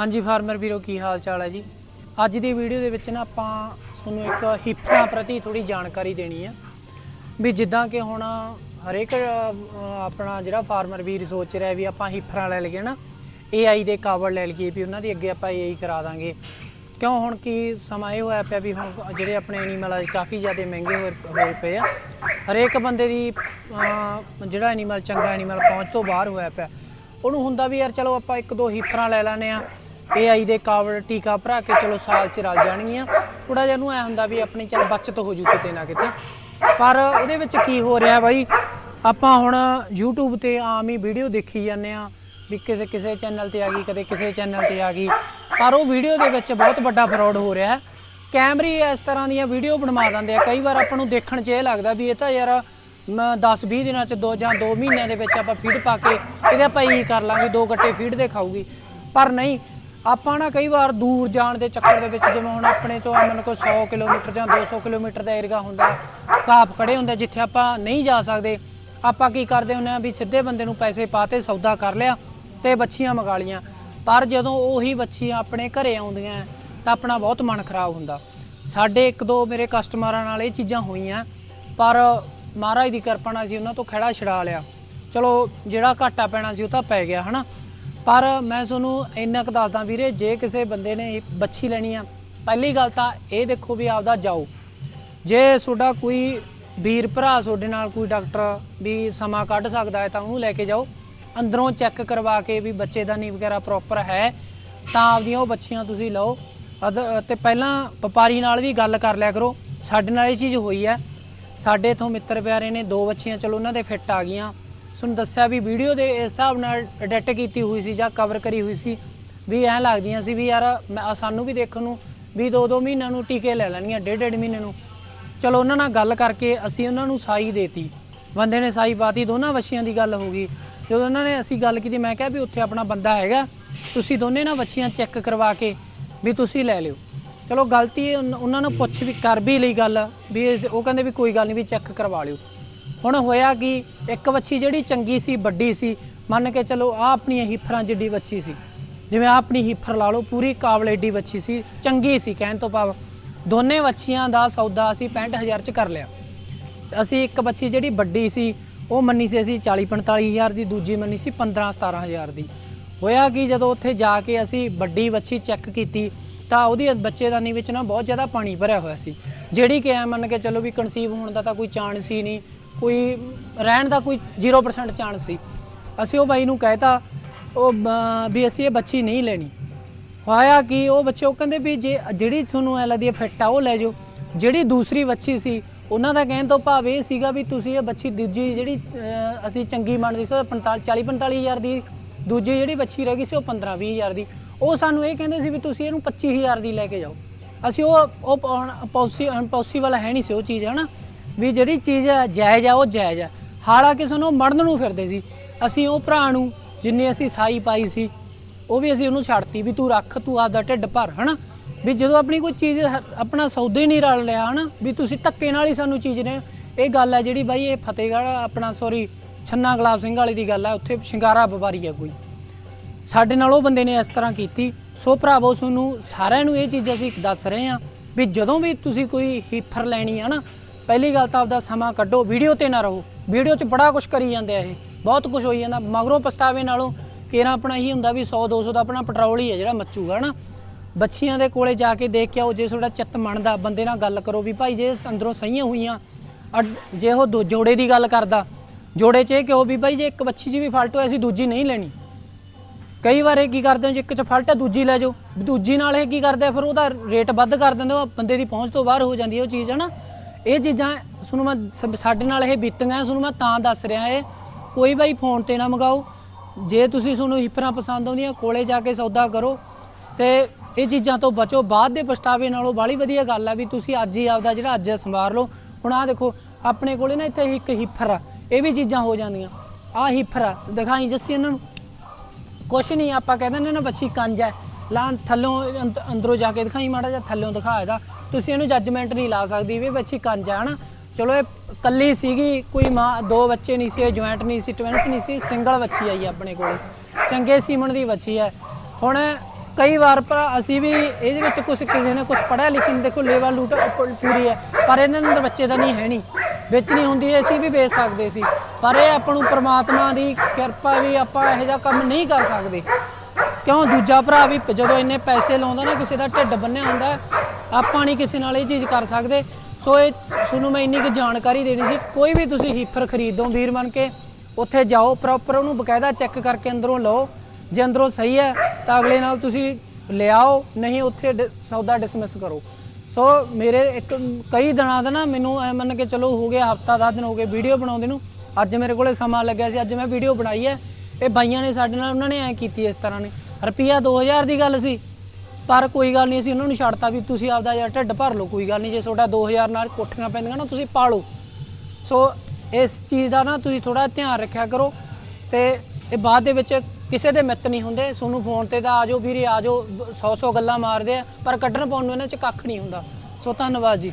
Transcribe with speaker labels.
Speaker 1: ਹਾਂਜੀ, ਫਾਰਮਰ ਵੀਰੋ, ਕੀ ਹਾਲ ਚਾਲ ਹੈ ਜੀ? ਅੱਜ ਦੀ ਵੀਡੀਓ ਦੇ ਵਿੱਚ ਨਾ ਆਪਾਂ ਤੁਹਾਨੂੰ ਇੱਕ ਹਿੱਪਾਂ ਪ੍ਰਤੀ ਥੋੜੀ ਜਾਣਕਾਰੀ ਦੇਣੀ ਹੈ ਵੀ ਜਿੱਦਾਂ ਕਿ ਹੁਣ ਹਰੇਕ ਆਪਣਾ ਜਿਹੜਾ ਫਾਰਮਰ ਵੀਰ ਸੋਚ ਰਿਹਾ ਵੀ ਆਪਾਂ ਹਿੱਪਰਾਂ ਲੈ ਲਈਏ ਨਾ AI ਦੇ ਕਾਵੜ ਲੈ ਲਈਏ ਵੀ ਉਹਨਾਂ ਦੀ ਅੱਗੇ ਆਪਾਂ AI ਕਰਾ ਦਾਂਗੇ। ਕਿਉਂ ਹੁਣ ਕੀ ਸਮਾਂ ਇਹ ਹੋਇਆ ਪਿਆ ਵੀ ਹੁਣ ਜਿਹੜੇ ਆਪਣੇ ਐਨੀਮਲ ਆ, ਕਾਫੀ ਜ਼ਿਆਦਾ ਮਹਿੰਗੇ ਹੋਏ ਹੋਏ ਪਏ ਆ। ਹਰੇਕ ਬੰਦੇ ਦੀ ਜਿਹੜਾ ਐਨੀਮਲ ਚੰਗਾ ਐਨੀਮਲ ਪਹੁੰਚ ਤੋਂ ਬਾਹਰ ਹੋਇਆ ਪਿਆ। ਉਹਨੂੰ ਹੁੰਦਾ ਵੀ ਯਾਰ ਚਲੋ ਆਪਾਂ ਇੱਕ ਦੋ ਹੀਫਰਾਂ ਲੈ ਲੈਣੇ ਆ AI ਦੇ ਕਾਵੜ ਟੀਕਾ ਭਰਾ ਕੇ ਚਲੋ ਸਾਲ ਚ ਰਲ ਜਾਣਗੀਆਂ। ਥੋੜਾ ਜਿਹਾ ਨੂੰ ਐ ਹੁੰਦਾ ਵੀ ਆਪਣੀ ਚੱਲ ਬਚਤ ਹੋ ਜੂ ਕਿਤੇ ਨਾ ਕਿਤੇ। ਪਰ ਉਹਦੇ ਵਿੱਚ ਕੀ ਹੋ ਰਿਹਾ ਬਾਈ? ਆਪਾਂ ਹੁਣ YouTube ਤੇ ਆਮ ਹੀ ਵੀਡੀਓ ਦੇਖੀ ਜਾਂਦੇ ਆ ਵੀ ਕਿਸੇ ਕਿਸੇ ਚੈਨਲ ਤੇ ਆ ਗਈ, ਕਦੇ ਕਿਸੇ ਚੈਨਲ ਤੇ ਆ ਗਈ। ਪਰ ਉਹ ਵੀਡੀਓ ਦੇ ਵਿੱਚ ਬਹੁਤ ਵੱਡਾ ਫਰਾਡ ਹੋ ਰਿਹਾ ਹੈ। ਕੈਮਰੇ ਇਸ ਤਰ੍ਹਾਂ ਦੀਆਂ ਵੀਡੀਓ ਬਣਵਾ ਦਿੰਦੇ ਆ। ਕਈ ਵਾਰ ਆਪਾਂ ਨੂੰ ਦੇਖਣ 'ਚ ਇਹ ਲੱਗਦਾ ਵੀ ਇਹ ਤਾਂ ਯਾਰ 10 20 ਦਿਨਾਂ 'ਚ ਦੋ ਜਾਂ 2 ਮਹੀਨਿਆਂ ਦੇ ਵਿੱਚ ਆਪਾਂ ਫੀਡ ਪਾ ਕੇ ਇਹਦੇ ਆਪਾਂ ਇਹੀ ਕਰ ਲਾਂਗੇ, ਦੋ ਗੱਟੇ ਫੀਡ ਦੇ ਖਾਊਗੀ ਪਰ ਨਹੀਂ ਆਪਾਂ ਨਾ ਕਈ ਵਾਰ ਦੂਰ ਜਾਣ ਦੇ ਚੱਕਰ ਦੇ ਵਿੱਚ ਜਿਵੇਂ ਹੁਣ ਆਪਣੇ ਤੋਂ ਮਨ ਕੋ 100 ਕਿਲੋਮੀਟਰ ਜਾਂ 200 ਕਿਲੋਮੀਟਰ ਦਾ ਏਰੀਆ ਹੁੰਦਾ ਕਾਫ ਖੜੇ ਹੁੰਦੇ ਜਿੱਥੇ ਆਪਾਂ ਨਹੀਂ ਜਾ ਸਕਦੇ। ਆਪਾਂ ਕੀ ਕਰਦੇ ਹੁੰਦੇ ਆ ਵੀ ਸਿੱਧੇ ਬੰਦੇ ਨੂੰ ਪੈਸੇ ਪਾਤੇ ਸੌਦਾ ਕਰ ਲਿਆ ਤੇ ਬੱਚੀਆਂ ਮੰਗਾ ਲੀਆਂ ਪਰ ਜਦੋਂ ਉਹੀ ਬੱਚੀਆਂ ਆਪਣੇ ਘਰੇ ਆਉਂਦੀਆਂ ਤਾਂ ਆਪਣਾ ਬਹੁਤ ਮਨ ਖਰਾਬ ਹੁੰਦਾ। ਸਾਡੇ ਇੱਕ ਦੋ ਮੇਰੇ ਕਸਟਮਰਾਂ ਨਾਲ ਇਹ ਚੀਜ਼ਾਂ ਹੋਈਆਂ, ਪਰ ਮਹਾਰਾਜ ਦੀ ਕਿਰਪਾ ਨਾਲ ਅਸੀਂ ਉਹਨਾਂ ਤੋਂ ਖੜਾ ਛਡਾ ਲਿਆ। ਚਲੋ ਜਿਹੜਾ ਘਾਟਾ ਪੈਣਾ ਸੀ ਉਹ ਤਾਂ ਪੈ ਗਿਆ, ਹਨਾ? ਪਰ ਮੈਂ ਤੁਹਾਨੂੰ ਇੰਨਾ ਕੁ ਦੱਸਦਾ ਵੀਰੇ, ਜੇ ਕਿਸੇ ਬੰਦੇ ਨੇ ਇਹ ਬੱਚੀ ਲੈਣੀ ਆ, ਪਹਿਲੀ ਗੱਲ ਤਾਂ ਇਹ ਦੇਖੋ ਵੀ ਆਪਦਾ ਜਾਓ। ਜੇ ਤੁਹਾਡਾ ਕੋਈ ਵੀਰ ਭਰਾ ਤੁਹਾਡੇ ਨਾਲ ਕੋਈ ਡਾਕਟਰ ਵੀ ਸਮਾਂ ਕੱਢ ਸਕਦਾ ਹੈ ਤਾਂ ਉਹਨੂੰ ਲੈ ਕੇ ਜਾਓ। ਅੰਦਰੋਂ ਚੈੱਕ ਕਰਵਾ ਕੇ ਵੀ ਬੱਚੇ ਦਾ ਬੱਚੇਦਾਨੀ ਵਗੈਰਾ ਪ੍ਰੋਪਰ ਹੈ, ਤਾਂ ਆਪਦੀਆਂ ਉਹ ਬੱਚੀਆਂ ਤੁਸੀਂ ਲਓ। ਅਦ- ਤੇ ਪਹਿਲਾਂ ਵਪਾਰੀ ਨਾਲ ਵੀ ਗੱਲ ਕਰ ਲਿਆ ਕਰੋ। ਸਾਡੇ ਨਾਲ ਇਹ ਚੀਜ਼ ਹੋਈ ਹੈ। ਸਾਡੇ ਇਥੋਂ ਮਿੱਤਰ ਪਿਆਰੇ ਨੇ ਦੋ ਬੱਚੀਆਂ ਚਲੋ ਉਹਨਾਂ ਦੇ ਫਿੱਟ ਆ ਗਈਆਂ। ਤੁਹਾਨੂੰ ਦੱਸਿਆ ਵੀ ਵੀਡੀਓ ਦੇ ਇਸ ਹਿਸਾਬ ਨਾਲ ਅਡਿਟ ਕੀਤੀ ਹੋਈ ਸੀ ਜਾਂ ਕਵਰ ਕਰੀ ਹੋਈ ਸੀ। ਵੀ ਐਂ ਲੱਗਦੀਆਂ ਸੀ ਵੀ ਯਾਰ ਮੈਂ- ਸਾਨੂੰ ਵੀ ਦੇਖਣ ਨੂੰ ਵੀ ਦੋ ਦੋ ਮਹੀਨਿਆਂ ਨੂੰ ਟੀਕੇ ਲੈ ਲੈਣੀਆਂ ਡੇਢ ਡੇਢ ਮਹੀਨੇ ਨੂੰ। ਚਲੋ ਉਹਨਾਂ ਨਾਲ ਗੱਲ ਕਰਕੇ ਅਸੀਂ ਉਹਨਾਂ ਨੂੰ ਸਾਈ ਦੇਤੀ। ਬੰਦੇ ਨੇ ਸਾਈ ਪਾਤੀ, ਦੋਨਾਂ ਵੱਛੀਆਂ ਦੀ ਗੱਲ ਹੋ ਗਈ। ਜਦੋਂ ਉਹਨਾਂ ਨੇ ਅਸੀਂ ਗੱਲ ਕੀਤੀ, ਮੈਂ ਕਿਹਾ ਵੀ ਉੱਥੇ ਆਪਣਾ ਬੰਦਾ ਹੈਗਾ, ਤੁਸੀਂ ਦੋਨੇ ਨਾ ਬੱਚੀਆਂ ਚੈੱਕ ਕਰਵਾ ਕੇ ਵੀ ਤੁਸੀਂ ਲੈ ਲਿਓ। ਚਲੋ ਗਲਤੀ ਇਹ ਉਨ- ਉਹਨਾਂ ਨੂੰ ਪੁੱਛ ਵੀ ਕਰ ਵੀ ਲਈ ਗੱਲ, ਵੀ ਇਹ- ਉਹ ਕਹਿੰਦੇ ਵੀ ਕੋਈ ਗੱਲ ਨਹੀਂ ਵੀ ਚੈੱਕ ਕਰਵਾ ਲਿਓ। ਹੁਣ ਹੋਇਆ ਕਿ, ਇੱਕ ਵੱਛੀ ਜਿਹੜੀ ਚੰਗੀ ਸੀ, ਵੱਡੀ ਸੀ, ਮੰਨ ਕੇ ਚਲੋ ਆ ਆਪਣੀਆਂ ਹੀਫਰਾਂ ਜਿੱਡੀ ਵੱਛੀ ਸੀ। ਜਿਵੇਂ ਆਹ ਆਪਣੀ ਹੀਫਰ ਲਾ ਲਓ, ਪੂਰੀ ਕਾਬਲ ਏਡੀ ਵੱਛੀ ਸੀ, ਚੰਗੀ ਸੀ ਕਹਿਣ ਤੋਂ ਭਾਵ। ਦੋਨੇ ਵੱਛੀਆਂ ਦਾ ਸੌਦਾ ਅਸੀਂ 65000 ਚ ਕਰ ਲਿਆ। ਅਸੀਂ ਇੱਕ ਵੱਛੀ ਜਿਹੜੀ ਵੱਡੀ ਸੀ, ਉਹ ਮੰਨੀ ਸੀ ਅਸੀਂ 40 45000 ਦੀ, ਦੂਜੀ ਮੰਨੀ ਸੀ 15 17000 ਦੀ। ਹੋਇਆ ਕਿ, ਜਦੋਂ ਉੱਥੇ ਜਾ ਕੇ ਅਸੀਂ ਵੱਡੀ ਵੱਛੀ ਚੈੱਕ ਕੀਤੀ, ਤਾਂ ਉਹਦੀ ਬੱਚੇਦਾਨੀ ਵਿੱਚ ਨਾ ਬਹੁਤ ਜ਼ਿਆਦਾ ਪਾਣੀ ਭਰਿਆ ਹੋਇਆ ਸੀ। ਜਿਹੜੀ ਕਿ ਐ ਮੰਨ ਕੇ ਚਲੋ ਵੀ ਕਨਸੀਵ ਹੋਣ ਦਾ ਤਾਂ ਕੋਈ ਚਾਂਸ ਹੀ ਨਹੀਂ ਕੋਈ ਰਹਿਣ ਦਾ ਕੋਈ 0% ਚਾਂਸ ਸੀ। ਅਸੀਂ ਉਹ ਬਾਈ ਨੂੰ ਕਹਿਤਾ, ਉਹ ਵੀ ਅਸੀਂ ਇਹ ਬੱਚੀ ਨਹੀਂ ਲੈਣੀ। ਹੋਇਆ ਕਿ ਉਹ ਬੱਚੇ, ਉਹ ਕਹਿੰਦੇ ਵੀ ਜੇ ਜਿਹੜੀ ਤੁਹਾਨੂੰ ਐ ਲੱਗਦੀ ਹੈ ਫਿੱਟ ਆ, ਉਹ ਲੈ ਜਾਓ। ਜਿਹੜੀ ਦੂਸਰੀ ਬੱਚੀ ਸੀ, ਉਹਨਾਂ ਦਾ ਕਹਿਣ ਤੋਂ ਭਾਵ ਇਹ ਸੀਗਾ ਵੀ ਤੁਸੀਂ ਇਹ ਬੱਚੀ ਦੂਜੀ ਜਿਹੜੀ ਅਸੀਂ ਚੰਗੀ ਮੰਨਦੇ ਸੀ, ਉਹ 45 40 45000 ਦੀ, ਦੂਜੀ ਜਿਹੜੀ ਬੱਚੀ ਰਹਿ ਗਈ ਸੀ, ਉਹ 15 20000 ਦੀ। ਉਹ ਸਾਨੂੰ ਇਹ ਕਹਿੰਦੇ ਸੀ ਵੀ ਤੁਸੀਂ ਇਹਨੂੰ 25000 ਦੀ ਲੈ ਕੇ ਜਾਓ। ਅਸੀਂ ਉਹ ਉਹ ਪੋਸੀਬਲ ਹੈ ਨਹੀਂ ਸੀ ਉਹ ਚੀਜ਼, ਹਨਾ? ਵੀ ਜਿਹੜੀ ਚੀਜ਼ ਹੈ, ਜਾਇਜ਼ ਆ, ਉਹ ਜਾਇਜ਼ ਆ। ਹਾਲਾਂਕਿ ਸਾਨੂੰ ਮੜਨ ਨੂੰ ਫਿਰਦੇ ਸੀ। ਅਸੀਂ ਉਹ ਭਰਾ ਨੂੰ ਜਿੰਨੀ ਅਸੀਂ ਸਾਈ ਪਾਈ ਸੀ, ਉਹ ਵੀ ਅਸੀਂ ਉਹਨੂੰ ਛੱਡਤੀ ਵੀ ਤੂੰ ਰੱਖ, ਤੂੰ ਆਪਦਾ ਢਿੱਡ ਭਰ, ਹਨਾ? ਵੀ ਜਦੋਂ ਆਪਣੀ ਕੋਈ ਚੀਜ਼ ਹ- ਆਪਣਾ ਸੌਦੇ ਨਹੀਂ ਰਲ ਲਿਆ ਹਨਾ? ਵੀ ਤੁਸੀਂ ਧੱਕੇ ਨਾਲ ਹੀ ਸਾਨੂੰ ਚੀਜ਼ ਨੇ ਇਹ ਗੱਲ ਹੈ ਜਿਹੜੀ ਬਾਈ, ਇਹ ਫਤਿਹਗੜ੍ਹ ਆਪਣਾ ਸੌਰੀ ਛੰਨਾ ਗੁਲਾਬ ਸਿੰਘ ਵਾਲੀ ਦੀ ਗੱਲ ਹੈ ਉੱਥੇ ਸ਼ਿੰਗਾਰਾ ਵਪਾਰੀ ਆ ਕੋਈ। ਸਾਡੇ ਨਾਲ ਉਹ ਬੰਦੇ ਨੇ ਇਸ ਤਰ੍ਹਾਂ ਕੀਤੀ। ਸੋ ਭਰਾਵੋ, ਤੁਹਾਨੂੰ ਸਾਰਿਆਂ ਨੂੰ ਇਹ ਚੀਜ਼ ਅਸੀਂ ਦੱਸ ਰਹੇ ਹਾਂ ਵੀ ਜਦੋਂ ਵੀ ਤੁਸੀਂ ਕੋਈ ਹੀਫਰ ਲੈਣੀ ਹੈ ਨਾ ਪਹਿਲੀ ਗੱਲ ਤਾਂ ਆਪਦਾ ਸਮਾਂ ਕੱਢੋ, ਵੀਡੀਓ ਤੇ ਨਾ ਰਹੋ। ਵੀਡੀਓ 'ਚ ਬੜਾ ਕੁਝ ਕਰੀ ਜਾਂਦੇ ਆ ਇਹ। ਬਹੁਤ ਕੁਝ ਹੋਈ ਜਾਂਦਾ। ਮਗਰੋਂ ਪਛਤਾਵੇ ਨਾਲੋਂ ਕਿਹੜਾ ਆਪਣਾ ਹੀ ਹੁੰਦਾ ਵੀ 100 200 ਦਾ ਆਪਣਾ ਪੈਟਰੋਲ ਹੀ ਹੈ ਜਿਹੜਾ ਮੱਚੂਗਾ ਨਾ ਬੱਚੀਆਂ ਦੇ ਕੋਲੇ ਜਾ ਕੇ ਦੇਖ ਕੇ ਆਓ, ਜੇ ਤੁਹਾਡਾ ਚਿੱਤ ਮੰਨਦਾ, ਬੰਦੇ ਨਾਲ ਗੱਲ ਕਰੋ ਵੀ ਭਾਈ ਜੇ ਅੰਦਰੋਂ ਸਹੀਆਂ ਹੋਈਆਂ ਅਡ- ਜੇ ਉਹ ਦੋ ਜੋੜੇ ਦੀ ਗੱਲ ਕਰਦਾ, ਜੋੜੇ 'ਚ ਇਹ ਕਿਉਂ ਵੀ ਭਾਈ ਜੇ ਇੱਕ ਬੱਚੀ 'ਚ ਵੀ ਫਾਲਟ ਹੋਇਆ ਸੀ ਦੂਜੀ ਨਹੀਂ ਲੈਣੀ। ਕਈ ਵਾਰ ਇਹ ਕੀ ਕਰਦੇ ਹੋ ਜੇ ਇੱਕ ਚ ਫਾਲਟ ਹੈ, ਦੂਜੀ ਲੈ ਜਾਓ। ਵੀ ਦੂਜੀ ਨਾਲ ਇਹ ਕੀ ਕਰਦੇ ਫਿਰ ਉਹਦਾ ਰੇਟ ਵੱਧ ਕਰ ਦਿੰਦੇ ਹੋ ਬੰਦੇ ਦੀ ਪਹੁੰਚ ਤੋਂ ਬਾਹਰ ਹੋ ਜਾਂਦੀ ਹੈ ਉਹ ਚੀਜ਼ ਹੈ ਨਾ ਇਹ ਚੀਜ਼ਾਂ ਤੁਹਾਨੂੰ ਮੈਂ ਸ- ਸਾਡੇ ਨਾਲ ਇਹ ਬੀਤੀਆਂ ਤੁਹਾਨੂੰ ਮੈਂ ਤਾਂ ਦੱਸ ਰਿਹਾ ਇਹ। ਕੋਈ ਬਾਈ ਫੋਨ ਤੇ ਨਾ ਮੰਗਾਓ। ਜੇ ਤੁਸੀਂ ਤੁਹਾਨੂੰ ਹਿੱਪਰਾਂ ਪਸੰਦ ਆਉਂਦੀਆਂ, ਕੋਲੇ ਜਾ ਕੇ ਸੌਦਾ ਕਰੋ। ਤੇ ਇਹ ਚੀਜ਼ਾਂ ਤੋਂ ਬਚੋ। ਬਾਅਦ ਦੇ ਪਛਤਾਵੇ ਨਾਲੋਂ ਬਾਲੀ ਵਧੀਆ ਗੱਲ ਆ ਵੀ ਤੁਸੀਂ ਅੱਜ ਹੀ ਆਪਦਾ ਜਿਹੜਾ ਅੱਜ ਸੰਭਾਰ ਲਓ। ਹੁਣ ਆਹ ਦੇਖੋ, ਆਪਣੇ ਕੋਲੇ ਨਾ ਇੱਥੇ ਇੱਕ ਹਿੱਫਰ ਆ। ਇਹ ਵੀ ਚੀਜ਼ਾਂ ਹੋ ਜਾਂਦੀਆਂ। ਆਹ ਹਿੱਫਰ ਆ। ਦਿਖਾਈ ਜੱਸੀ ਇਹਨਾਂ ਨੂੰ। ਕੁਛ ਨਹੀਂ, ਆਪਾਂ ਕਹਿੰਦੇ ਨੇ ਨਾ ਬੱਚੀ ਕੰਜ ਹੈ ਲਾਂ ਥੱਲੋਂ ਅੰਦ- ਅੰਦਰੋਂ ਜਾ ਕੇ ਦਿਖਾਈ ਮਾੜਾ ਜਿਹਾ, ਥੱਲੋਂ ਦਿਖਾ ਇਹਦਾ। ਤੁਸੀਂ ਇਹਨੂੰ ਜੱਜਮੈਂਟ ਨਹੀਂ ਲਾ ਸਕਦੀ ਵੀ ਇਹ ਬੱਚੀ ਕੰਜ ਹੈ ਹਨਾ? ਚਲੋ, ਇਹ ਕੱਲੀ ਸੀਗੀ, ਕੋਈ ਮਾਂ, ਦੋ ਬੱਚੇ ਨਹੀਂ ਸੀ ਜੁਆਇੰਟ ਨਹੀਂ ਸੀ ਟਵਿੰਸ ਨਹੀਂ ਸੀ ਸਿੰਗਲ ਬੱਚੀ ਆਈ ਆਪਣੇ ਕੋਲ। ਚੰਗੇ ਸੀਮਨ ਦੀ ਬੱਚੀ ਹੈ ਹੁਣ ਕਈ ਵਾਰ ਪਰ ਅਸੀਂ ਵੀ ਇਹਦੇ ਵਿੱਚ ਕੁਝ ਕਿਸੇ ਨੇ ਕੁਝ ਪੜ੍ਹਿਆ ਲਿਖਿਆ ਨਹੀਂ ਦੇਖੋ ਲੈਵਲ ਲੂਟ ਪੂਰੀ ਹੈ, ਪਰ ਇਹਨਾਂ ਦੇ ਬੱਚੇ ਦਾ ਨਹੀਂ ਹੈ ਨਹੀਂ ਵੇਚਣੀ ਹੁੰਦੀ ਅਸੀਂ ਵੀ ਵੇਚ ਸਕਦੇ ਸੀ। ਪਰ ਇਹ ਆਪਾਂ ਨੂੰ ਪ੍ਰਮਾਤਮਾ ਦੀ ਕਿਰਪਾ ਵੀ ਆਪਾਂ ਇਹੋ ਜਿਹਾ ਕੰਮ ਨਹੀਂ ਕਰ ਸਕਦੇ। ਕਿਉਂ? ਦੂਜਾ ਭਰਾ ਵੀ ਜਦੋਂ ਇੰਨੇ ਪੈਸੇ ਲਾਉਂਦਾ ਨਾ, ਕਿਸੇ ਦਾ ਢਿੱਡ ਬੰਨਿਆ ਹੁੰਦਾ ਆਪਾਂ ਨਹੀਂ ਕਿਸੇ ਨਾਲ ਇਹ ਚੀਜ਼ ਕਰ ਸਕਦੇ। ਸੋ ਇਹ ਤੁਹਾਨੂੰ ਮੈਂ ਇੰਨੀ ਕੁ ਜਾਣਕਾਰੀ ਦੇਣੀ ਸੀ। ਕੋਈ ਵੀ ਤੁਸੀਂ ਹੀਫਰ ਖਰੀਦੋ ਵੀਰ ਬਣ ਕੇ, ਉੱਥੇ ਜਾਓ ਪ੍ਰੋਪਰ ਉਹਨੂੰ ਬਕਾਇਦਾ ਚੈੱਕ ਕਰਕੇ ਅੰਦਰੋਂ ਲਓ। ਜੇ ਅੰਦਰੋਂ ਸਹੀ ਹੈ, ਤਾਂ ਅਗਲੇ ਨਾਲ ਤੁਸੀਂ ਲਿਆਓ, ਨਹੀਂ ਉੱਥੇ ਡ- ਸੌਦਾ ਡਿਸਮਿਸ ਕਰੋ। ਸੋ ਮੇਰੇ ਇੱਕ ਕਈ ਦਿਨਾਂ ਦਾ ਨਾ ਮੈਨੂੰ ਐ ਮੰਨ ਕੇ ਚਲੋ ਹੋ ਗਿਆ, ਹਫਤਾ 10 ਦਿਨ ਹੋ ਗਏ ਵੀਡੀਓ ਬਣਾਉਂਦੇ ਨੂੰ। ਅੱਜ ਮੇਰੇ ਕੋਲੇ ਸਮਾਂ ਲੱਗਿਆ ਸੀ, ਅੱਜ ਮੈਂ ਵੀਡੀਓ ਬਣਾਈ ਹੈ। ਇਹ ਬਾਈਆਂ ਨੇ ਸਾਡੇ ਨਾਲ, ਉਹਨਾਂ ਨੇ ਐ ਕੀਤੀ ਇਸ ਤਰ੍ਹਾਂ ਨੇ। ਰੁਪਿਆ 2000 ਦੀ ਗੱਲ ਸੀ। ਪਰ ਕੋਈ ਗੱਲ ਨਹੀਂ, ਅਸੀਂ ਉਹਨਾਂ ਨੂੰ ਛੱਡਤਾ ਵੀ ਤੁਸੀਂ ਆਪਦਾ ਯਾਰ ਢਿੱਡ ਭਰ ਲਓ, ਕੋਈ ਗੱਲ ਨਹੀਂ, ਜੇ ਤੁਹਾਡਾ 2000 ਨਾਲ ਕੋਠੀਆਂ ਪੈਂਦੀਆਂ ਨਾ, ਤੁਸੀਂ ਪਾ ਪਾਲੋ। ਸੋ ਇਸ ਚੀਜ਼ ਦਾ ਨਾ ਤੁਸੀਂ ਥੋੜਾ ਧਿਆਨ ਰੱਖਿਆ ਕਰੋ ਤੇ ਇਹ ਬਾਅਦ ਦੇ ਵਿੱਚ ਕਿਸੇ ਦੇ ਮਿੱਤ ਨਹੀਂ ਹੁੰਦੇ। ਤੁਹਾਨੂੰ ਫੋਨ ਤੇ ਤਾਂ ਆਜੋ ਵੀਰੇ ਆਜੋ 100 100 ਗੱਲਾਂ ਮਾਰਦੇ ਆ, ਪਰ ਕੱਢਣ ਪਾਉਣ ਨੂੰ ਇਹਨਾਂ ਚ ਕੱਖ ਨਹੀਂ ਹੁੰਦਾ। ਸੋ ਧੰਨਵਾਦ ਜੀ।